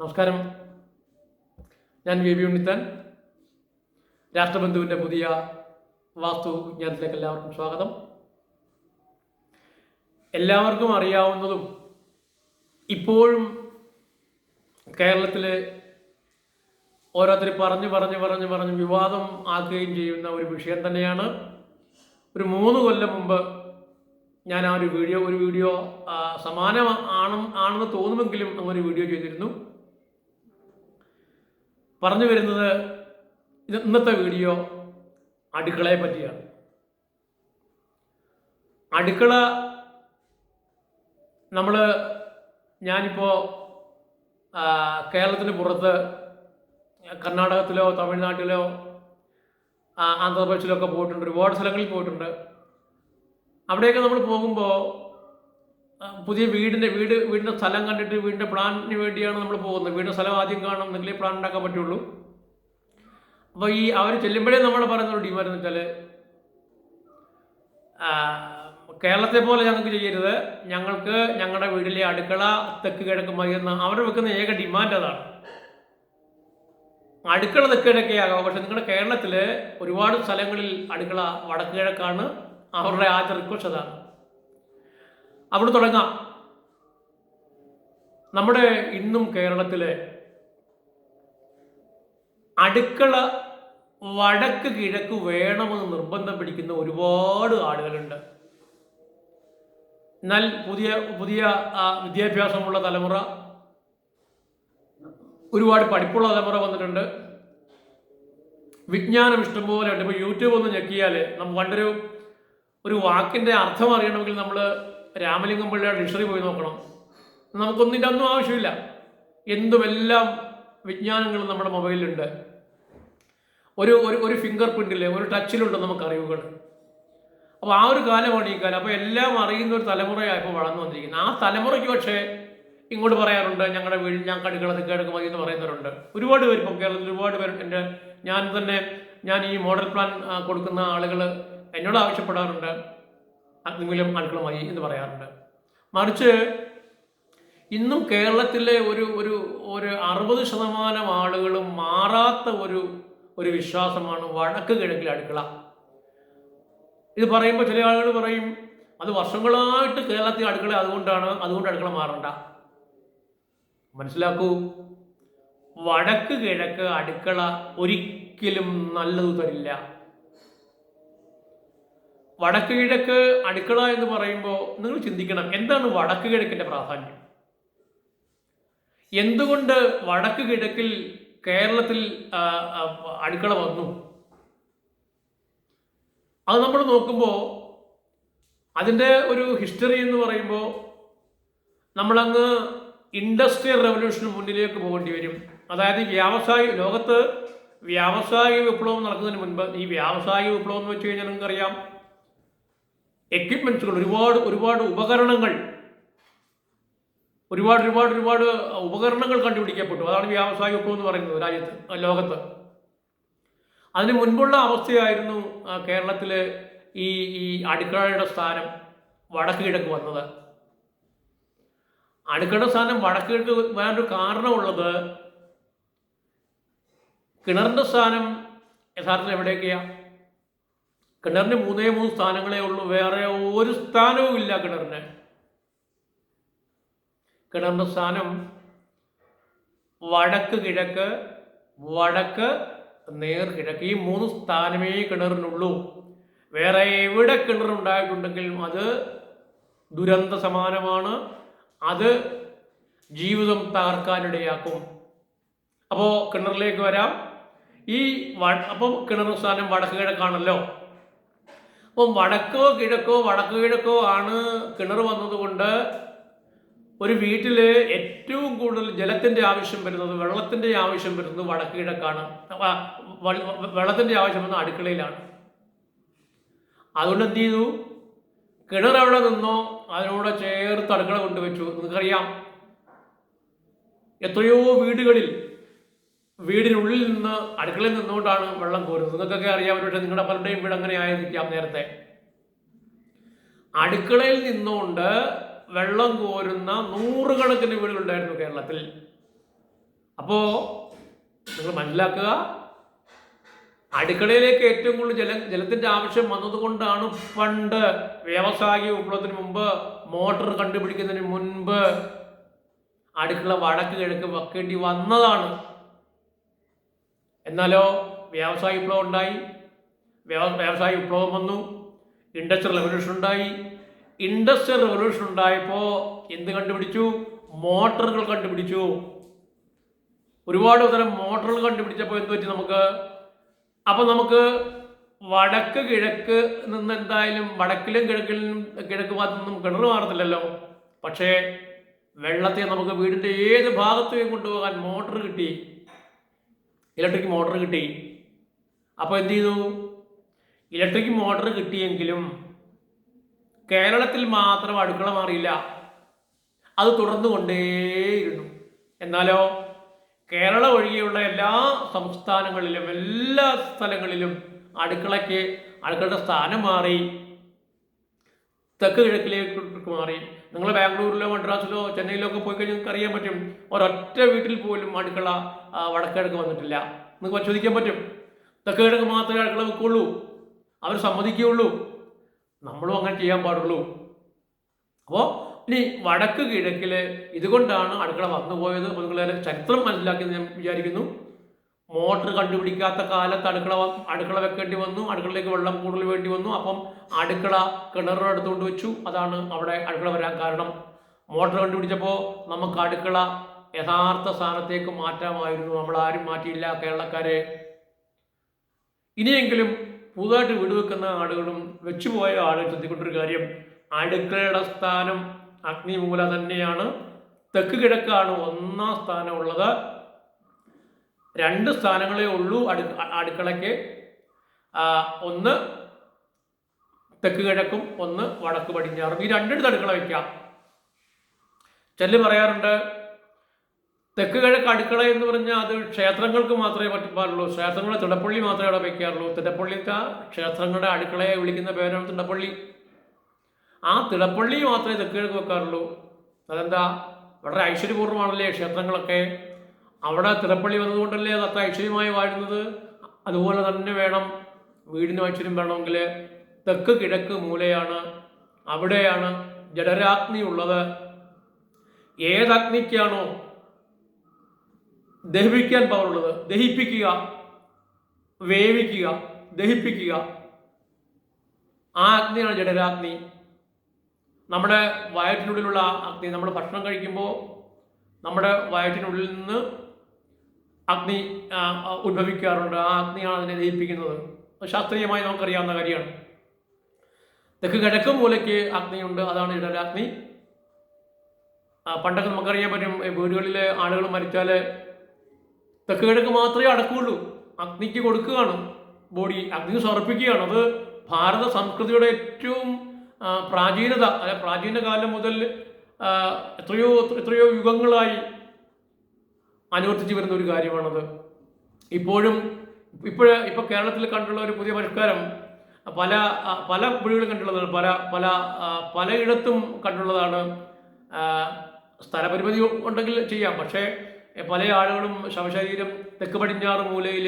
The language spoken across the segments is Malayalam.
നമസ്കാരം. ഞാൻ വി ബി ഉണ്ണിത്താൻ. രാഷ്ട്രബന്ധുവിന്റെ പുതിയ വാസ്തു വിജ്ഞാനത്തിലേക്ക് എല്ലാവർക്കും സ്വാഗതം. എല്ലാവർക്കും അറിയാവുന്നതും ഇപ്പോഴും കേരളത്തിൽ ഓരോരുത്തർ പറഞ്ഞു പറഞ്ഞു പറഞ്ഞു പറഞ്ഞ് വിവാദം ആക്കുകയും ചെയ്യുന്ന ഒരു വിഷയം തന്നെയാണ്. ഒരു മൂന്ന് കൊല്ലം മുമ്പ് ഞാൻ ആ ഒരു വീഡിയോ ഒരു വീഡിയോ ആ, സമാനം ആണ് ആണെന്ന് തോന്നുമെങ്കിലും അങ്ങനെ ഒരു വീഡിയോ ചെയ്തിരുന്നു. പറഞ്ഞു വരുന്നത് ഇന്നത്തെ വീഡിയോ അടുക്കളയെ പറ്റിയാണ്. അടുക്കള നമ്മൾ ഞാനിപ്പോൾ കേരളത്തിന് പുറത്ത് കർണാടകത്തിലോ തമിഴ്നാട്ടിലോ ആന്ധ്രാപ്രദേശിലോ ഒക്കെ പോയിട്ടുണ്ട് ഒരുപാട് സ്ഥലങ്ങളിൽ പോയിട്ടുണ്ട്. അവിടെയൊക്കെ നമ്മൾ പോകുമ്പോൾ പുതിയ വീടിന്റെ വീട് വീടിന്റെ സ്ഥലം കണ്ടിട്ട് വീടിന്റെ പ്ലാനിന് വേണ്ടിയാണ് നമ്മൾ പോകുന്നത്. വീടിന്റെ സ്ഥലം ആദ്യം കാണണം എന്നെങ്കിലേ പ്ലാൻ ഉണ്ടാക്കാൻ പറ്റുള്ളൂ. അപ്പോൾ ഈ അവർ ചെല്ലുമ്പോഴേ നമ്മൾ പറയുന്ന ഒരു എന്ന് വെച്ചാൽ കേരളത്തെ പോലെ ഞങ്ങൾക്ക് ചെയ്യരുത്. ഞങ്ങൾക്ക് ഞങ്ങളുടെ വീട്ടിലെ അടുക്കള തെക്ക് കിഴക്ക് മതി എന്ന അവർ വെക്കുന്ന ഏക ഡിമാൻഡ് അതാണ്. അടുക്കള തെക്ക് കിഴക്കേയാകാം പക്ഷെ നിങ്ങളുടെ കേരളത്തിൽ ഒരുപാട് സ്ഥലങ്ങളിൽ അടുക്കള വടക്ക് കിഴക്കാണ് അവരുടെ ആദ്യ റിക്വസ്റ്റ് അതാണ്. അവിടെ തുടങ്ങാം. നമ്മുടെ ഇന്നും കേരളത്തിലെ അടുക്കള വടക്ക് കിഴക്ക് വേണമെന്ന് നിർബന്ധം പിടിക്കുന്ന ഒരുപാട് ആളുകളുണ്ട്. എന്നാൽ പുതിയ പുതിയ വിദ്യാഭ്യാസമുള്ള തലമുറ ഒരുപാട് പഠിപ്പുള്ള തലമുറ വന്നിട്ടുണ്ട്. വിജ്ഞാനം ഇഷ്ടംപോലെ ഉണ്ട്. ഇപ്പോൾ യൂട്യൂബ് ഒന്ന് ഞെക്കിയാൽ നമ്മൾ പണ്ടൊരു ഒരു വാക്കിന്റെ അർത്ഥം അറിയണമെങ്കിൽ നമ്മൾ രാമലിംഗം പിള്ളയുടെ ഡിക്ഷണറി പോയി നോക്കണം. നമുക്കൊന്നിന്റെ ഒന്നും ആവശ്യമില്ല. എന്തുമെല്ലാം വിജ്ഞാനങ്ങൾ നമ്മുടെ മൊബൈലിലുണ്ട്. ഒരു ഒരു ഒരു ഫിംഗർ പ്രിന്റിൽ ഒരു ടച്ചിലുണ്ട് നമുക്ക് അറിവുകൾ അപ്പോൾ ആ ഒരു കാലമാണ് ഈ കാലം. അപ്പോൾ എല്ലാം അറിയുന്ന ഒരു തലമുറയാണ് ഇപ്പോൾ വളർന്നു വന്നിരിക്കുന്നത്. ആ തലമുറയ്ക്ക് പക്ഷേ ഇങ്ങോട്ട് പറയാറുണ്ട് ഞങ്ങളുടെ വീട്ടിൽ ഞാൻ കടുക്കളത്ത് കിഴക്ക് മതി എന്ന് പറയുന്നവരുണ്ട്. ഒരുപാട് പേര് ഇപ്പം കേരളത്തിൽ ഒരുപാട് പേര് എന്റെ ഞാൻ തന്നെ ഞാൻ ഈ മോഡൽ പ്ലാൻ കൊടുക്കുന്ന ആളുകൾ എന്നോട് ആവശ്യപ്പെടാറുണ്ട്. എന്തെങ്കിലും അണുക്കളുമായി എന്ന് പറയാറുണ്ട്. മറിച്ച് ഇന്നും കേരളത്തിലെ ഒരു ഒരു ഒരു അറുപത് ശതമാനം ആളുകളും മാറാത്ത ഒരു ഒരു വിശ്വാസമാണ് വടക്ക് കിഴക്കിലെ അടുക്കള. ഇത് പറയുമ്പോൾ ചില ആളുകൾ പറയും അത് വർഷങ്ങളായിട്ട് കേരളത്തിൽ അടുക്കള അതുകൊണ്ടാണ് അതുകൊണ്ട് അടുക്കള മാറണ്ട. മനസ്സിലാക്കൂ വടക്ക് കിഴക്ക് അടുക്കള ഒരിക്കലും നല്ലത് തരില്ല. വടക്ക് കിഴക്ക് അടുക്കള എന്ന് പറയുമ്പോൾ നിങ്ങൾ ചിന്തിക്കണം എന്താണ് വടക്ക് കിഴക്കിന്റെ പ്രാധാന്യം? എന്തുകൊണ്ട് വടക്ക് കിഴക്കിൽ കേരളത്തിൽ അടുക്കള വന്നു? അത് നമ്മൾ നോക്കുമ്പോൾ അതിന്റെ ഒരു ഹിസ്റ്ററി എന്ന് പറയുമ്പോൾ നമ്മളങ്ങ് ഇൻഡസ്ട്രിയൽ റവല്യൂഷന് മുന്നിലേക്ക് പോകേണ്ടി വരും. അതായത് വ്യാവസായി ലോകത്ത് വ്യാവസായിക വിപ്ലവം നടക്കുന്നതിന് മുൻപ് ഈ വ്യാവസായിക വിപ്ലവം എന്ന് വെച്ച് കഴിഞ്ഞാൽ നിങ്ങൾക്കറിയാം എക്യുപ്മെന്റ്സുകൾ ഒരുപാട് ഒരുപാട് ഉപകരണങ്ങൾ ഒരുപാട് ഒരുപാട് ഒരുപാട് ഉപകരണങ്ങൾ കണ്ടുപിടിക്കപ്പെട്ടു. അതാണ് വ്യാവസായിക വിപ്ലവം എന്ന് പറയുന്നത് രാജ്യത്ത് ലോകത്ത്. അതിന് മുൻപുള്ള അവസ്ഥയായിരുന്നു കേരളത്തിൽ ഈ ഈ അടുക്കളയുടെ സ്ഥാനം വടക്ക് കിഴക്ക് വന്നത്. അടുക്കള സ്ഥാനം വടക്ക് കിഴക്ക് വരാനൊരു കാരണമുള്ളത് കിണറിന്റെ സ്ഥാനം യഥാർത്ഥത്തിൽ എവിടെയൊക്കെയാ കിണറിന് മൂന്നേ മൂന്ന് സ്ഥാനങ്ങളേ ഉള്ളൂ. വേറെ ഒരു സ്ഥാനവും ഇല്ല കിണറിന്. കിണറിന്റെ സ്ഥാനം വടക്ക് കിഴക്ക് വടക്ക് നേർ കിഴക്ക്. ഈ മൂന്ന് സ്ഥാനമേ കിണറിനുള്ളൂ. വേറെ എവിടെ കിണറുണ്ടായിട്ടുണ്ടെങ്കിലും അത് ദുരന്ത സമാനമാണ് അത് ജീവിതം തകർക്കാനിടയാക്കും. അപ്പോൾ കിണറിലേക്ക് വരാം. ഈ അപ്പം കിണർ സ്ഥാനം വടക്ക് കിഴക്കാണല്ലോ. അപ്പം വടക്കോ കിഴക്കോ വടക്കോ കിഴക്കോ ആണ് കിണർ വന്നതുകൊണ്ട് ഒരു വീട്ടിൽ ഏറ്റവും കൂടുതൽ ജലത്തിന്റെ ആവശ്യം വരുന്നത് വെള്ളത്തിന്റെ ആവശ്യം വരുന്നത് വടക്ക് കിഴക്കാണ്. വെള്ളത്തിന്റെ ആവശ്യം വരുന്നത് അടുക്കളയിലാണ്. അതുകൊണ്ട് എന്ത് ചെയ്തു? കിണർ അവിടെ നിന്നോ അതിനോട് ചേർത്ത് അടുക്കള കൊണ്ടുവച്ചു. നിങ്ങൾക്കറിയാം. എത്രയോ വീടുകളിൽ വീടിനുള്ളിൽ നിന്ന് അടുക്കളയിൽ നിന്നുകൊണ്ടാണ് വെള്ളം കോരുന്നത്. നിങ്ങൾക്കൊക്കെ അറിയാം പക്ഷേ നിങ്ങളുടെ പലരുടെയും വീട് അങ്ങനെ ആയിരിക്കാം നേരത്തെ. അടുക്കളയിൽ നിന്നുകൊണ്ട് വെള്ളം കോരുന്ന നൂറുകണക്കിന് വീടുകളുണ്ടായിരുന്നു കേരളത്തിൽ. അപ്പോ നിങ്ങൾ മനസ്സിലാക്കുക അടുക്കളയിലേക്ക് ഏറ്റവും കൂടുതൽ ജല ജലത്തിന്റെ ആവശ്യം വന്നതുകൊണ്ടാണ് പണ്ട് വ്യാവസായിക വിപ്ലവത്തിന് മുമ്പ് മോട്ടർ കണ്ടുപിടിക്കുന്നതിന് മുൻപ് അടുക്കള വടക്ക് കിഴക്ക് വെക്കേണ്ടി വന്നതാണ്. എന്നാലോ വ്യാവസായ വിപ്ലവം ഉണ്ടായി. വ്യാവസായിക വ്യവസായ വിപ്ലവം വന്നു. ഇൻഡസ്ട്രിയൽ റെവല്യൂഷൻ ഉണ്ടായി. ഇൻഡസ്ട്രിയൽ റെവല്യൂഷൻ ഉണ്ടായപ്പോൾ എന്ത് കണ്ടുപിടിച്ചു? മോട്ടറുകൾ കണ്ടുപിടിച്ചു. ഒരുപാട് തരം മോട്ടറുകൾ കണ്ടുപിടിച്ചപ്പോൾ എന്ത് പറ്റി നമുക്ക്? അപ്പോൾ നമുക്ക് വടക്ക് കിഴക്ക് നിന്ന് എന്തായാലും വടക്കിലും കിഴക്കിലും കിഴക്ക് ഭാഗത്തൊന്നും കിണർ മാറത്തില്ലല്ലോ. പക്ഷേ വെള്ളത്തെ നമുക്ക് വീടിന്റെ ഏത് ഭാഗത്തേക്കും കൊണ്ടുപോകാൻ മോട്ടർ കിട്ടി. ഇലക്ട്രിക് മോട്ടർ കിട്ടി. അപ്പോൾ എന്ത് ചെയ്തു? ഇലക്ട്രിക് മോട്ടർ കിട്ടിയെങ്കിലും കേരളത്തിൽ മാത്രം അടുക്കള മാറിയില്ല. അത് തുടർന്നു കൊണ്ടേയിരുന്നു എന്നാലോ കേരള ഒഴികെയുള്ള എല്ലാ സംസ്ഥാനങ്ങളിലും എല്ലാ സ്ഥലങ്ങളിലും അടുക്കളയ്ക്ക് അടുക്കളയുടെ സ്ഥാനം മാറി. തെക്ക് കിഴക്കിലേക്ക് മാറി. നിങ്ങൾ ബാംഗ്ലൂരിലോ മദ്രാസിലോ ചെന്നൈയിലോ ഒക്കെ പോയി കഴിഞ്ഞാൽ നിങ്ങൾക്ക് അറിയാൻ പറ്റും. ഒരൊറ്റ വീട്ടിൽ പോലും അടുക്കള വടക്കിഴക്ക് വന്നിട്ടില്ല. നിങ്ങൾക്ക് പരിശോധിക്കാൻ പറ്റും. തെക്ക് കിഴക്ക് മാത്രമേ അടുക്കള വെക്കുള്ളൂ. അവർ സമ്മതിക്കുകയുള്ളൂ. നമ്മളും അങ്ങനെ ചെയ്യാൻ പാടുള്ളൂ. അപ്പോൾ ഇനി വടക്ക് കിഴക്കിൽ ഇതുകൊണ്ടാണ് അടുക്കള വന്നുപോയത്. അപ്പോൾ നിങ്ങൾ ചരിത്രം മനസ്സിലാക്കി ഞാൻ വിചാരിക്കുന്നു. മോട്ടർ കണ്ടുപിടിക്കാത്ത കാലത്ത് അടുക്കള അടുക്കള വെക്കേണ്ടി വന്നു. അടുക്കളയിലേക്ക് വെള്ളം കൂടുതൽ വേണ്ടി വന്നു. അപ്പം അടുക്കള കിണറിന് അടുത്തുകൊണ്ട് വെച്ചു. അതാണ് അവിടെ അടുക്കള വരാൻ കാരണം. മോട്ടർ കണ്ടുപിടിച്ചപ്പോൾ നമുക്ക് അടുക്കള യഥാർത്ഥ സ്ഥാനത്തേക്ക് മാറ്റാമായിരുന്നു. നമ്മൾ ആരും മാറ്റിയില്ല. കേരളക്കാരെ ഇനിയെങ്കിലും പുതുതായിട്ട് വീട് വെക്കുന്ന ആളുകളും വെച്ചുപോയ ആളുകൾ ശ്രദ്ധിക്കൊണ്ടൊരു കാര്യം അടുക്കളയുടെ സ്ഥാനം അഗ്നിമൂല തന്നെയാണ്. തെക്ക് കിഴക്കാണ് ഒന്നാം സ്ഥാനമുള്ളത്. രണ്ട് സ്ഥാനങ്ങളേ ഉള്ളൂ അടു അടുക്കളയ്ക്ക്. ഒന്ന് തെക്ക് കിഴക്കും ഒന്ന് വടക്ക് പടിഞ്ഞാറും. ഈ രണ്ടിടത്ത് അടുക്കള വയ്ക്കാം ചെല്ല് പറയാറുണ്ട് തെക്ക് കിഴക്ക് അടുക്കള എന്ന് പറഞ്ഞാൽ അത് ക്ഷേത്രങ്ങൾക്ക് മാത്രമേ പറ്റപാടുള്ളൂ ക്ഷേത്രങ്ങളെ തിടപ്പള്ളി മാത്രമേ അവിടെ വയ്ക്കാറുള്ളൂ തിടപ്പള്ളിക്ക ക്ഷേത്രങ്ങളുടെ അടുക്കളയെ വിളിക്കുന്ന പേരാണ് തിടപ്പള്ളി. ആ തിടപ്പള്ളി മാത്രമേ തെക്ക് കിഴക്ക് വെക്കാറുള്ളൂ. അതെന്താ? വളരെ ഐശ്വര്യപൂർവമാണല്ലേ ക്ഷേത്രങ്ങളൊക്കെ? അവിടെ തിരപ്പള്ളി വന്നതുകൊണ്ടല്ലേ അത് അത്ര ഐശ്വര്യമായി വാഴുന്നത്? അതുപോലെ തന്നെ വേണം വീടിന് ഐശ്വര്യം വേണമെങ്കിൽ തെക്ക് കിഴക്ക് മൂലയാണ് അവിടെയാണ് ജഡരാഗ്നി ഉള്ളത്. ഏതഗ്നിക്കാണോ ദഹിപ്പിക്കാൻ പവറുള്ളത് ദഹിപ്പിക്കുക വേവിക്കുക ദഹിപ്പിക്കുക. ആ അഗ്നിയാണ് ജഡരാഗ്നി നമ്മുടെ വയറ്റിനുള്ളിലുള്ള അഗ്നി. നമ്മൾ ഭക്ഷണം കഴിക്കുമ്പോൾ നമ്മുടെ വയറ്റിനുള്ളിൽ നിന്ന് അഗ്നി ഉത്ഭവിക്കാറുണ്ട്. ആ അഗ്നിയാണ് അതിനെ ദഹിപ്പിക്കുന്നത്. ശാസ്ത്രീയമായി നമുക്കറിയാവുന്ന കാര്യമാണ്. തെക്ക് കിഴക്ക് മൂലയ്ക്ക് അഗ്നിയുണ്ട്. അതാണ് ഇടലാഗ്നി. പണ്ടൊക്കെ നമുക്കറിയാൻ പറ്റും വീടുകളിൽ ആളുകൾ മരിച്ചാൽ തെക്ക് കിഴക്ക് മാത്രമേ അടക്കുകയുള്ളൂ അഗ്നിക്ക് കൊടുക്കുകയാണ്. ബോഡി അഗ്നി സമർപ്പിക്കുകയാണ്. അത് ഭാരത സംസ്കൃതിയുടെ ഏറ്റവും പ്രാചീനത. അതായത് പ്രാചീന കാലം മുതൽ എത്രയോ എത്രയോ യുഗങ്ങളായി അനുവർത്തിച്ച് വരുന്ന ഒരു കാര്യമാണത്. ഇപ്പോഴും ഇപ്പോഴ് ഇപ്പോൾ കേരളത്തിൽ കണ്ടുള്ള ഒരു പുതിയ പരിഷ്കാരം പല പല വീടുകളും കണ്ടുള്ളതാണ്. പല പല പലയിടത്തും കണ്ടുള്ളതാണ്. സ്ഥലപരിമിതി ഉണ്ടെങ്കിൽ ചെയ്യാം. പക്ഷേ പല ആളുകളും ശവശരീരം തെക്ക് പടിഞ്ഞാറ് മൂലയിൽ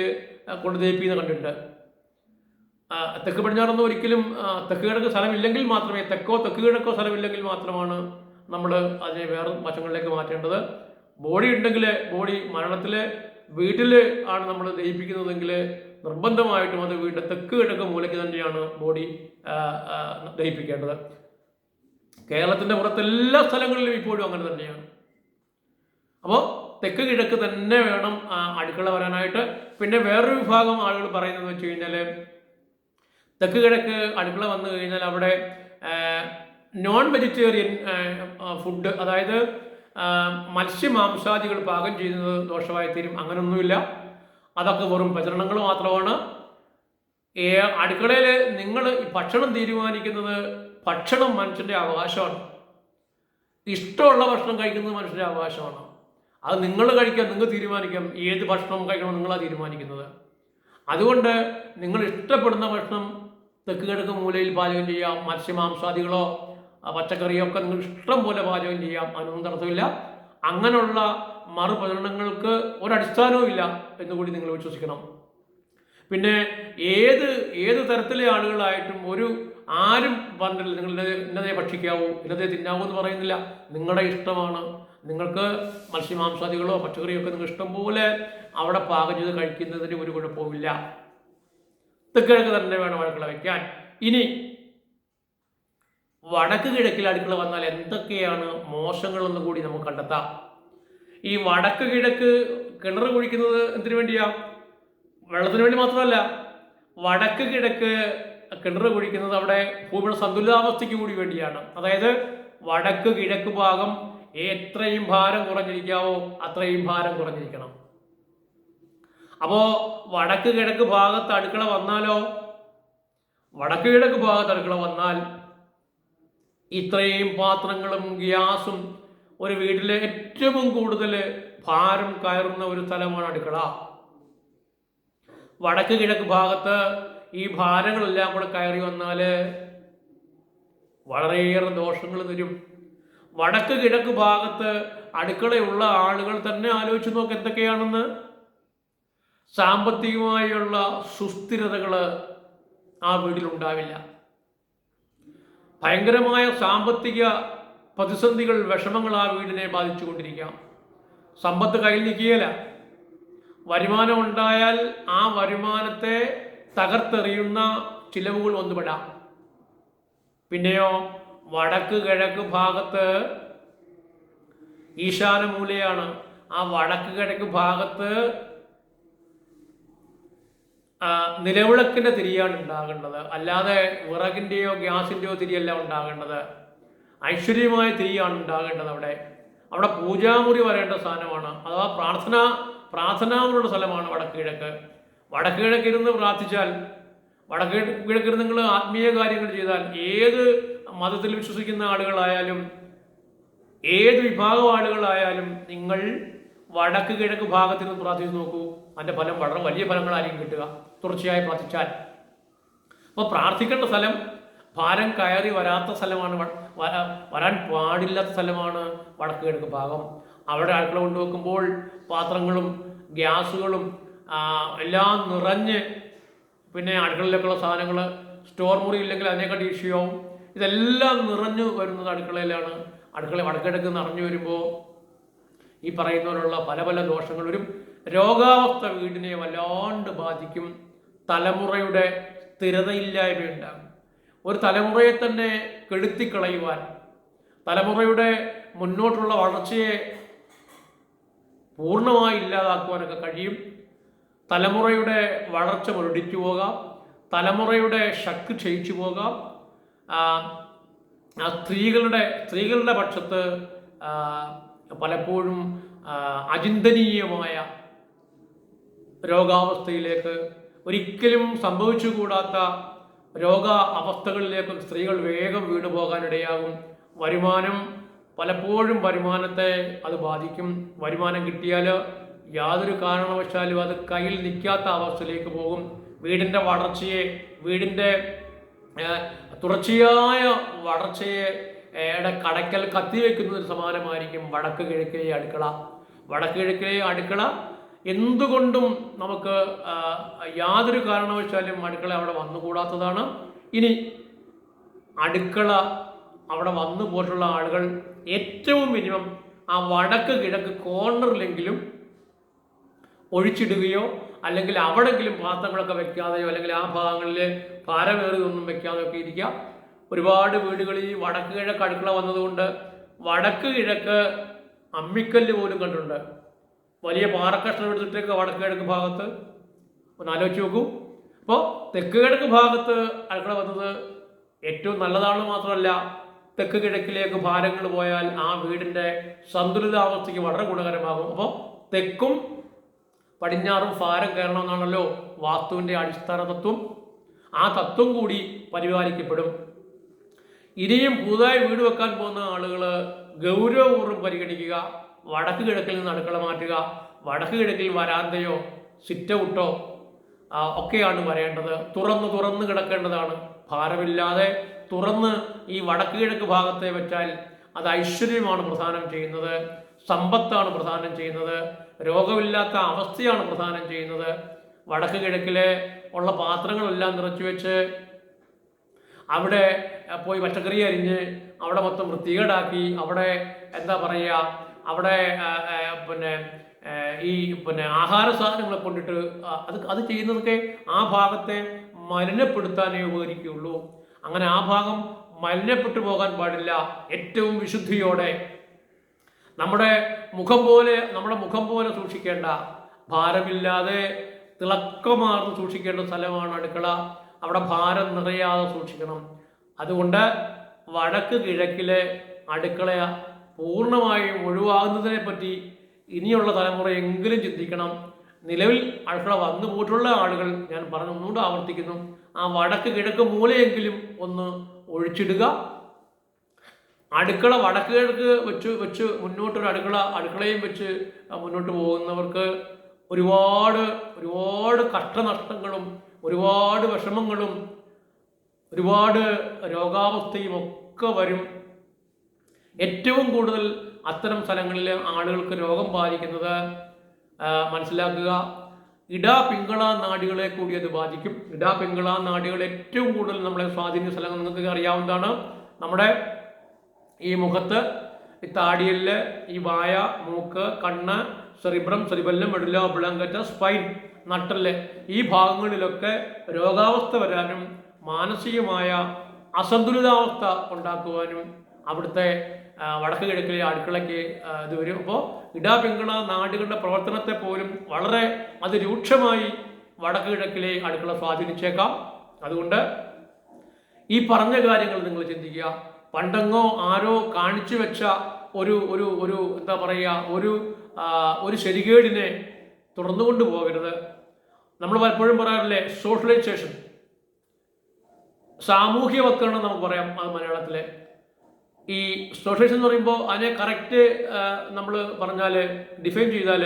കൊണ്ട് കണ്ടിട്ടുണ്ട്. തെക്ക് പടിഞ്ഞാറൊന്നും ഒരിക്കലും തെക്ക് കിഴക്ക് സ്ഥലമില്ലെങ്കിൽ മാത്രമേ തെക്കോ തെക്ക് കിഴക്കോ സ്ഥലമില്ലെങ്കിൽ മാത്രമാണ് നമ്മൾ അതിനെ വേറെ വശങ്ങളിലേക്ക് മാറ്റേണ്ടത്. ബോഡി ഉണ്ടെങ്കിൽ ബോഡി മരണത്തിൽ വീട്ടിൽ ആണ് നമ്മൾ ദഹിപ്പിക്കുന്നതെങ്കിൽ നിർബന്ധമായിട്ടും അത് വീട്ടിൽ തെക്ക് കിഴക്ക് മൂലയ്ക്ക് തന്നെയാണ് ബോഡി ദഹിപ്പിക്കേണ്ടത്. കേരളത്തിന്റെ പുറത്ത് എല്ലാ സ്ഥലങ്ങളിലും ഇപ്പോഴും അങ്ങനെ തന്നെയാണ്. അപ്പോൾ തെക്ക് കിഴക്ക് തന്നെ വേണം അടുക്കള വരാനായിട്ട്. പിന്നെ വേറൊരു വിഭാഗം ആളുകൾ പറയുന്നത് വെച്ച് കഴിഞ്ഞാൽ തെക്ക് കിഴക്ക് അടുക്കള വന്നു കഴിഞ്ഞാൽ അവിടെ നോൺ വെജിറ്റേറിയൻ ഫുഡ് അതായത് മത്സ്യമാംസാദികൾ പാകം ചെയ്യുന്നത് ദോഷമായി തീരും. അങ്ങനൊന്നുമില്ല. അതൊക്കെ വെറും പ്രചരണങ്ങൾ മാത്രമാണ്. അടുക്കളയിൽ നിങ്ങൾ ഭക്ഷണം തീരുമാനിക്കുന്നത് ഭക്ഷണം മനുഷ്യന്റെ അവകാശമാണ്. ഇഷ്ടമുള്ള ഭക്ഷണം കഴിക്കുന്നത് മനുഷ്യന്റെ അവകാശമാണ്. അത് നിങ്ങൾ കഴിക്കാം നിങ്ങൾ തീരുമാനിക്കാം. ഏത് ഭക്ഷണം കഴിക്കണം നിങ്ങളാണ് തീരുമാനിക്കുന്നത്. അതുകൊണ്ട് നിങ്ങൾ ഇഷ്ടപ്പെടുന്ന ഭക്ഷണം തെക്ക് കിഴക്ക് മൂലയിൽ പാചകം ചെയ്യാം മത്സ്യമാംസാദികളോ ആ, പച്ചക്കറിയൊക്കെ നിങ്ങൾക്ക് നിങ്ങൾ ഇഷ്ടം പോലെ പാചകം ചെയ്യാം അതിനൊന്നും തടസ്സമില്ല. അങ്ങനെയുള്ള മറുപ്രചരണങ്ങൾക്ക് ഒരടിസ്ഥാനവും ഇല്ല എന്നുകൂടി നിങ്ങൾ വിശ്വസിക്കണം. പിന്നെ ഏത് ഏത് തരത്തിലെ ആളുകളായിട്ടും ഒരു ആരും പറഞ്ഞില്ല നിങ്ങൾ ഇന്നത് ഭക്ഷിക്കാവൂ ഇന്നതേ തിന്നാവൂ എന്ന് പറയുന്നില്ല. നിങ്ങളുടെ ഇഷ്ടമാണ്. നിങ്ങൾക്ക് മത്സ്യമാംസാദികളോ പച്ചക്കറിയോ ഒക്കെ നിങ്ങൾ ഇഷ്ടം പോലെ അവിടെ പാകം ചെയ്ത് കഴിക്കുന്നതിന് ഒരു കുഴപ്പവുമില്ല. തെക്കിഴക്ക് തന്നെ വേണം അടുക്കള വയ്ക്കാൻ. ഇനി വടക്ക് കിഴക്കിൽ അടുക്കള വന്നാൽ എന്തൊക്കെയാണ് മോശങ്ങളെന്ന് കൂടി നമുക്ക് കണ്ടെത്താം. ഈ വടക്ക് കിഴക്ക് കിണർ കുഴിക്കുന്നത് എന്തിനു വേണ്ടിയാ? വെള്ളത്തിന് വേണ്ടി മാത്രമല്ല. വടക്ക് കിഴക്ക് കിണർ കുഴിക്കുന്നത് അവിടെ ഭൂമിയുടെ സന്തുലിതാവസ്ഥയ്ക്ക് കൂടി വേണ്ടിയാണ്. അതായത് വടക്ക് കിഴക്ക് ഭാഗം എത്രയും ഭാരം കുറഞ്ഞിരിക്കാവോ അത്രയും ഭാരം കുറഞ്ഞിരിക്കണം. അപ്പോ വടക്ക് കിഴക്ക് ഭാഗത്ത് അടുക്കള വന്നാലോ? വടക്ക് കിഴക്ക് ഭാഗത്ത് അടുക്കള വന്നാൽ ഇത്രയും പാത്രങ്ങളും ഗ്യാസും ഒരു വീട്ടിലെ ഏറ്റവും കൂടുതൽ ഭാരം കയറുന്ന ഒരു സ്ഥലമാണ് അടുക്കള. വടക്ക് കിഴക്ക് ഭാഗത്ത് ഈ ഭാരങ്ങളെല്ലാം കൂടെ കയറി വന്നാൽ വളരെയേറെ ദോഷങ്ങൾ തരും. വടക്ക് കിഴക്ക് ഭാഗത്ത് അടുക്കളയുള്ള ആളുകൾ തന്നെ ആലോചിച്ച് നോക്ക് എന്തൊക്കെയാണെന്ന്. സാമ്പത്തികമായുള്ള സുസ്ഥിരതകൾ ആ വീട്ടിലുണ്ടാവില്ല. ഭയങ്കരമായ സാമ്പത്തിക പ്രതിസന്ധികൾ വിഷമങ്ങൾ ആ വീടിനെ ബാധിച്ചുകൊണ്ടിരിക്കാം. സമ്പത്ത് കയ്യിൽ നിൽക്കുകയില്ല. വരുമാനം ഉണ്ടായാൽ ആ വരുമാനത്തെ തകർത്തെറിയുന്ന ചിലവുകൾ വന്നുപെടാം പിന്നെയോ വടക്ക് കിഴക്ക് ഭാഗത്ത് ഈശാന മൂലയാണ് ആ വടക്ക് കിഴക്ക് ഭാഗത്ത് നിലവിളക്കിന്റെ തിരിയാണ് ഉണ്ടാകേണ്ടത്. അല്ലാതെ വിറകിന്റെയോ ഗ്യാസിന്റെയോ തിരിയല്ല ഉണ്ടാകേണ്ടത്. ഐശ്വര്യമായ തിരിയാണ് ഉണ്ടാകേണ്ടത് അവിടെ. അവിടെ പൂജാമുറി വരേണ്ട സ്ഥാനമാണ് അഥവാ പ്രാർത്ഥന പ്രാർത്ഥനാമുറിയുടെ സ്ഥലമാണ് വടക്ക് കിഴക്ക് വടക്ക് കിഴക്ക് ഇരുന്ന് പ്രാർത്ഥിച്ചാൽ വടക്ക് കിഴക്ക് ഇരുന്ന് നിങ്ങൾ ആത്മീയ കാര്യങ്ങൾ ചെയ്താൽ ഏത് മതത്തിൽ വിശ്വസിക്കുന്ന ആളുകളായാലും ഏത് വിഭാഗം ആളുകളായാലും നിങ്ങൾ വടക്ക് കിഴക്ക് ഭാഗത്തിൽ നിന്ന് പ്രാർത്ഥിച്ച് നോക്കൂ. അതിന്റെ ഫലം വളരെ വലിയ ഫലങ്ങളായിരിക്കും കിട്ടുക. തുടർച്ചയായി പ്രാർത്ഥിച്ചാൽ. അപ്പോൾ പ്രാർത്ഥിക്കേണ്ട സ്ഥലം ഭാരം കയറി വരാത്ത സ്ഥലമാണ്. വരാൻ പാടില്ലാത്ത സ്ഥലമാണ് വടക്ക് കിഴക്ക് ഭാഗം. അവിടെ അടുക്കള കൊണ്ടുവെക്കുമ്പോൾ പാത്രങ്ങളും ഗ്യാസുകളും എല്ലാം നിറഞ്ഞ് പിന്നെ അടുക്കളയിലേക്കുള്ള സാധനങ്ങൾ സ്റ്റോർ മുറി ഇല്ലെങ്കിൽ അതിനെക്കാട്ടി ഇഷ്യവും ഇതെല്ലാം നിറഞ്ഞു വരുന്നത് അടുക്കളയിലാണ്. അടുക്കള വടക്കിടക്ക് നിറഞ്ഞു വരുമ്പോൾ ഈ പറയുന്നതിനുള്ള പല പല ദോഷങ്ങൾ. വരും രോഗാവസ്ഥ വീടിനെ വല്ലാണ്ട് ബാധിക്കും. തലമുറയുടെ സ്ഥിരതയില്ലായ്മയുണ്ടാകും. ഒരു തലമുറയെ തന്നെ കെടുത്തിക്കളയുവാൻ തലമുറയുടെ മുന്നോട്ടുള്ള വളർച്ചയെ പൂർണമായി ഇല്ലാതാക്കുവാനൊക്കെ കഴിയും. തലമുറയുടെ വളർച്ച മുരടിച്ചു പോകാം. തലമുറയുടെ ശക്തി ക്ഷയിച്ചു പോകാം. സ്ത്രീകളുടെ സ്ത്രീകളുടെ പക്ഷത്ത് പലപ്പോഴും അചിന്തനീയമായ രോഗാവസ്ഥയിലേക്ക് ഒരിക്കലും സംഭവിച്ചുകൂടാത്ത രോഗ അവസ്ഥകളിലേക്കും സ്ത്രീകൾ വേഗം വീണു പോകാനിടയാകും. വരുമാനം പലപ്പോഴും വരുമാനത്തെ അത് ബാധിക്കും. വരുമാനം കിട്ടിയാൽ യാതൊരു കാരണവശാലും അത് കയ്യിൽ നിൽക്കാത്ത അവസ്ഥയിലേക്ക് പോകും. വീടിന്റെ വളർച്ചയെ വീടിന്റെ തുടർച്ചയായ വളർച്ചയെ കടക്കൽ കത്തിവെക്കുന്നതിന് സമാനമായിരിക്കും വടക്ക് കിഴക്കിലെ അടുക്കള. വടക്ക് കിഴക്കിലെ അടുക്കള എന്തുകൊണ്ടും നമുക്ക് യാതൊരു കാരണവശാലും അടുക്കള അവിടെ വന്നുകൂടാത്തതാണ്. ഇനി അടുക്കള അവിടെ വന്നു പോയിട്ടുള്ള ആളുകൾ ഏറ്റവും മിനിമം ആ വടക്ക് കിഴക്ക് കോർണറിലെങ്കിലും ഒഴിച്ചിടുകയോ അല്ലെങ്കിൽ അവിടെങ്കിലും പാത്രങ്ങളൊക്കെ വെക്കാതെയോ അല്ലെങ്കിൽ ആ ഭാഗങ്ങളിൽ ഭാരമേറിയൊന്നും വെക്കാതെയോ ഒക്കെ ഇരിക്കാം ഒരുപാട് വീടുകളിൽ വടക്ക് കിഴക്ക് അടുക്കള വന്നതുകൊണ്ട് വടക്ക് കിഴക്ക് അമ്മിക്കല്ല് പോലും കണ്ടിട്ടുണ്ട്. വലിയ പാറക്കഷ്ണം എടുത്തിട്ടേക്ക് വടക്ക് കിഴക്ക് ഭാഗത്ത്. ഒന്ന് ആലോചിച്ച് നോക്കൂ. അപ്പോൾ തെക്ക് കിഴക്ക് ഭാഗത്ത് അടുക്കള വന്നത് ഏറ്റവും നല്ലതാണ് മാത്രമല്ല തെക്ക് കിഴക്കിലേക്ക് ഭാരങ്ങൾ പോയാൽ ആ വീടിന്റെ സന്തുലിതാവസ്ഥയ്ക്ക് വളരെ ഗുണകരമാകും. അപ്പോൾ തെക്കും പടിഞ്ഞാറും ഭാരം കയറണമെന്നാണല്ലോ വാസ്തുവിന്റെ അടിസ്ഥാന തത്വം. ആ തത്വം കൂടി പരിപാലിക്കപ്പെടും. ഇനിയും പുതുതായി വീട് വെക്കാൻ പോകുന്ന ആളുകൾ ഗൗരവപൂർവം പരിഗണിക്കുക. വടക്ക് കിഴക്കിൽ നിന്ന് അടുക്കള മാറ്റുക വടക്ക് കിഴക്കിൽ വരാന്തയോ സിറ്റൗട്ടോ ഒക്കെയാണ് വരേണ്ടത്. തുറന്ന് തുറന്ന് കിടക്കേണ്ടതാണ്. ഭാരമില്ലാതെ തുറന്ന് ഈ വടക്ക് കിഴക്ക് ഭാഗത്തെ വെച്ചാൽ അത് ഐശ്വര്യമാണ് പ്രധാനം ചെയ്യുന്നത്. സമ്പത്താണ് പ്രധാനം ചെയ്യുന്നത്. രോഗമില്ലാത്ത അവസ്ഥയാണ് പ്രധാനം ചെയ്യുന്നത്. വടക്ക് കിഴക്കിലെ ഉള്ള പാത്രങ്ങളെല്ലാം നിറച്ചു വെച്ച് അവിടെ പോയി പച്ചക്കറി അരിഞ്ഞ് അവിടെ മൊത്തം വൃത്തികേടാക്കി അവിടെ എന്താ പറയുക അവിടെ പിന്നെ ഈ പിന്നെ ആഹാര സാധനങ്ങളെ കൊണ്ടിട്ട് അത് അത് ചെയ്യുന്നതൊക്കെ ആ ഭാഗത്തെ മലിനപ്പെടുത്താനേ ഉപകരിക്കുകയുള്ളൂ. അങ്ങനെ ആ ഭാഗം മലിനപ്പെട്ടു പോകാൻ പാടില്ല ഏറ്റവും വിശുദ്ധിയോടെ. നമ്മുടെ മുഖം പോലെ നമ്മുടെ മുഖം പോലെ സൂക്ഷിക്കേണ്ട. ഭാരമില്ലാതെ തിളക്കമാർന്ന് സൂക്ഷിക്കേണ്ട സ്ഥലമാണ് അടുക്കള. അവിടെ ഭാരം നിറയാതെ സൂക്ഷിക്കണം. അതുകൊണ്ട് വടക്ക് കിഴക്കിലെ അടുക്കള പൂർണമായും ഒഴിവാകുന്നതിനെ പറ്റി ഇനിയുള്ള തലമുറ എങ്കിലും ചിന്തിക്കണം. നിലവിൽ അടുക്കള വന്നു പോയിട്ടുള്ള ആളുകൾ ഞാൻ പറഞ്ഞു ആവർത്തിക്കുന്നു. ആ വടക്ക് കിഴക്ക് മൂലയെങ്കിലും ഒന്ന് ഒഴിച്ചിടുക. അടുക്കള വടക്ക് കിഴക്ക് വെച്ച് വെച്ച് മുന്നോട്ടൊരു അടുക്കള അടുക്കളയും വെച്ച് മുന്നോട്ട് പോകുന്നവർക്ക് ഒരുപാട് ഒരുപാട് കഷ്ടനഷ്ടങ്ങളും ഒരുപാട് വിഷമങ്ങളും ഒരുപാട് രോഗാവസ്ഥയും ഒക്കെ വരും. ഏറ്റവും കൂടുതൽ അത്തരം സ്ഥലങ്ങളിൽ ആളുകൾക്ക് രോഗം ബാധിക്കുന്നത് മനസ്സിലാക്കുക. ഇടാ പിങ്കള നാടികളെ കൂടി അത് ബാധിക്കും. ഇടാ പിങ്കള നാടികൾ ഏറ്റവും കൂടുതൽ നമ്മളെ സ്വാധീനിച്ച സ്ഥലങ്ങൾ നിങ്ങൾക്ക് അറിയാവുന്നതാണ്. നമ്മുടെ ഈ മുഖത്ത് ഈ താടിയൽ ഈ വായ മൂക്ക് കണ്ണ് cerebrum cerebellum medulla oblongata spine നട്ടൽ ഈ ഭാഗങ്ങളിലൊക്കെ രോഗാവസ്ഥ വരാനും മാനസികമായ അസന്തുലിതാവസ്ഥ ഉണ്ടാക്കുവാനും അവിടുത്തെ വടക്ക് കിഴക്കിലെ അടുക്കളയ്ക്ക് ഇത് വരും. അപ്പോൾ ഇടാപിങ്കണ നാടുകളുടെ പ്രവർത്തനത്തെ പോലും വളരെ അതിരൂക്ഷമായി വടക്ക് കിഴക്കിലെ അടുക്കള സ്വാധീനിച്ചേക്കാം. അതുകൊണ്ട് ഈ പറഞ്ഞ കാര്യങ്ങൾ നിങ്ങൾ ചിന്തിക്കുക. പണ്ടെങ്ങോ ആരോ കാണിച്ചു വെച്ച ഒരു ഒരു ഒരു എന്താ പറയുക ഒരു ഒരു ശരികേടിനെ തുടർന്നു കൊണ്ടുപോകരുത്. നമ്മൾ പലപ്പോഴും പറയാറില്ലേ സോഷ്യലൈസേഷൻ സാമൂഹ്യവത്കരണം നമുക്ക് പറയാം അത് മലയാളത്തിലെ. ഈ സോഷ്യലൈസേഷൻ എന്ന് പറയുമ്പോൾ അതിനെ കറക്റ്റ് നമ്മൾ പറഞ്ഞാൽ ഡിഫൈൻ ചെയ്താൽ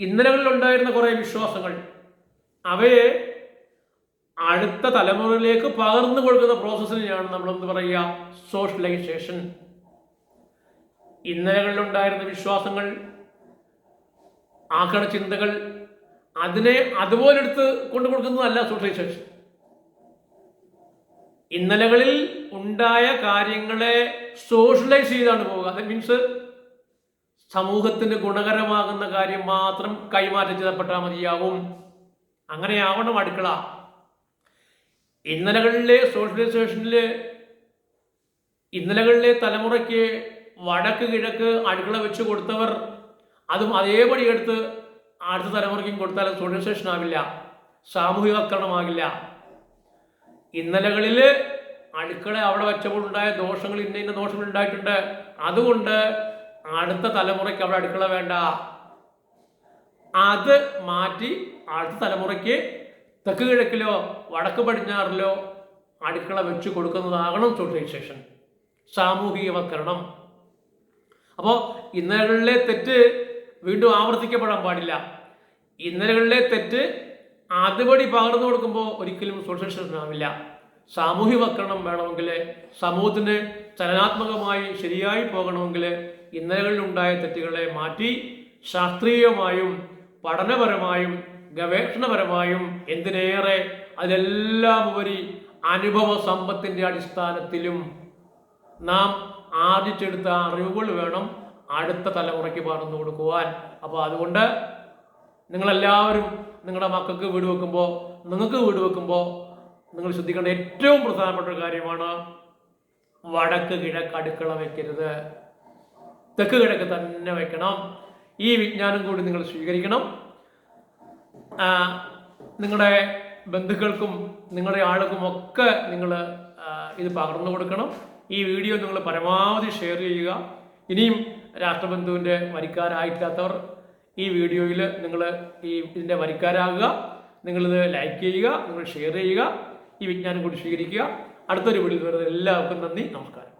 ഇന്നലകളിൽ ഉണ്ടായിരുന്ന കുറേ വിശ്വാസങ്ങൾ അവയെ അടുത്ത തലമുറയിലേക്ക് പകർന്നു കൊടുക്കുന്ന പ്രോസസ്സിനെയാണ് നമ്മൾ എന്ത് പറയുക? സോഷ്യലൈസേഷൻ ഇന്നലകളിൽ ഉണ്ടായിരുന്ന വിശ്വാസങ്ങൾ ആക്കണ ചിന്തകൾ അതിനെ അതുപോലെ എടുത്ത് കൊണ്ടു കൊടുക്കുന്നതല്ല സോഷ്യലൈസേഷൻ ഇന്നലകളിൽ ഉണ്ടായ കാര്യങ്ങളെ സോഷ്യലൈസ് ചെയ്താണ് പോവുക. അത് മീൻസ് സമൂഹത്തിന് ഗുണകരമാകുന്ന കാര്യം മാത്രം കൈമാറ്റം ചെയ്തപ്പെട്ടാൽ മതിയാവും. അങ്ങനെയാവണം അടുക്കള. ഇന്നലകളിലെ സോഷ്യലൈസേഷനിൽ ഇന്നലകളിലെ തലമുറയ്ക്ക് വടക്ക് കിഴക്ക് അടുക്കള വെച്ച് കൊടുത്തവർ അതും അതേപടി എടുത്ത് അടുത്ത തലമുറയ്ക്കും കൊടുത്താൽ സോഷ്യലൈസേഷൻ ആവില്ല. സാമൂഹികവൽക്കരണമാകില്ല ഇന്നലകളിൽ അടുക്കള അവിടെ വെച്ചപ്പോൾ ഉണ്ടായ ദോഷങ്ങൾ ഇന്ന ഇന്ന ദോഷങ്ങൾ ഉണ്ടായിട്ടുണ്ട്. അതുകൊണ്ട് അടുത്ത തലമുറയ്ക്ക് അവിടെ അടുക്കള വേണ്ട. അത് മാറ്റി അടുത്ത തലമുറയ്ക്ക് തെക്ക് കിഴക്കിലോ വടക്ക് പടിഞ്ഞാറിലോ അടുക്കള വെച്ച് കൊടുക്കുന്നതാകണം സോഷ്യലൈസേഷൻ സാമൂഹികവൽക്കരണം. അപ്പോൾ ഇന്നലകളിലെ തെറ്റ് വീണ്ടും ആവർത്തിക്കപ്പെടാൻ പാടില്ല. ഇന്നലകളിലെ തെറ്റ് അതുപടി പകർന്നു കൊടുക്കുമ്പോൾ ഒരിക്കലും സോഷ്യലൈസേഷൻ ആവില്ല. സാമൂഹ്യവൽക്കരണം വേണമെങ്കിൽ സമൂഹത്തിന് ചലനാത്മകമായി ശരിയായി പോകണമെങ്കിൽ ഇന്നലകളിലുണ്ടായ തെറ്റുകളെ മാറ്റി ശാസ്ത്രീയമായും പഠനപരമായും ഗവേഷണപരമായും എന്തിനേറെ അതെല്ലാം ഉപരി അനുഭവ സമ്പത്തിന്റെ അടിസ്ഥാനത്തിലും നാം ആർജിച്ചെടുത്ത അറിവുകൾ വേണം അടുത്ത തലമുറയ്ക്ക് പകർന്നു കൊടുക്കുവാൻ. അപ്പോൾ അതുകൊണ്ട് നിങ്ങളെല്ലാവരും നിങ്ങളുടെ മക്കൾക്ക് വീട് വെക്കുമ്പോൾ നിങ്ങൾക്ക് വീട് വെക്കുമ്പോൾ നിങ്ങൾ ശ്രദ്ധിക്കേണ്ട ഏറ്റവും പ്രധാനപ്പെട്ട ഒരു കാര്യമാണ് വടക്ക് കിഴക്ക് അടുക്കള വയ്ക്കരുത് തെക്ക് കിഴക്ക് തന്നെ വയ്ക്കണം ഈ വിജ്ഞാനം കൂടി നിങ്ങൾ സ്വീകരിക്കണം. നിങ്ങളുടെ ബന്ധുക്കൾക്കും നിങ്ങളുടെ ആളുകൾക്കും ഒക്കെ നിങ്ങൾ ഇത് പകർന്നു കൊടുക്കണം. ഈ വീഡിയോ നിങ്ങൾ പരമാവധി ഷെയർ ചെയ്യുക. ഇനിയും രാഷ്ട്രബന്ധുവിന്റെ വരിക്കാരായിട്ടില്ലാത്തവർ ഈ വീഡിയോയിൽ നിങ്ങൾ ഈ ഇതിന്റെ വരിക്കാരാകുക. നിങ്ങളിത് ലൈക്ക് ചെയ്യുക. നിങ്ങൾ ഷെയർ ചെയ്യുക. ഈ വിജ്ഞാനം കൂടി സ്വീകരിക്കുക. അടുത്തൊരു വീഡിയോയിൽ വരുന്നത് എല്ലാവർക്കും നന്ദി. നമസ്കാരം.